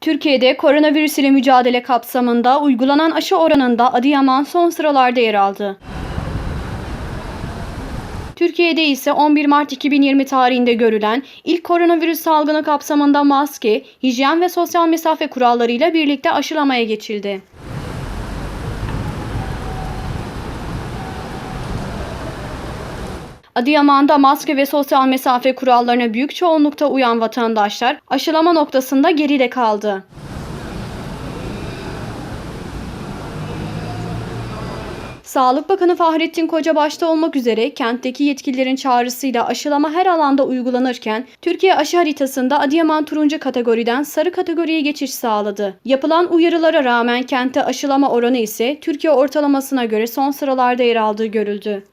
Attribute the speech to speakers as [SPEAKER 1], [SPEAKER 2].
[SPEAKER 1] Türkiye'de koronavirüs ile mücadele kapsamında uygulanan aşı oranında Adıyaman son sıralarda yer aldı. Türkiye'de ise 11 Mart 2020 tarihinde görülen ilk koronavirüs salgını kapsamında maske, hijyen ve sosyal mesafe kurallarıyla birlikte aşılamaya geçildi. Adıyaman'da maske ve sosyal mesafe kurallarına büyük çoğunlukta uyan vatandaşlar aşılama noktasında geride kaldı. Sağlık Bakanı Fahrettin Koca başta olmak üzere kentteki yetkililerin çağrısıyla aşılama her alanda uygulanırken Türkiye aşı haritasında Adıyaman turuncu kategoriden sarı kategoriye geçiş sağladı. Yapılan uyarılara rağmen kentte aşılama oranı ise Türkiye ortalamasına göre son sıralarda yer aldığı görüldü.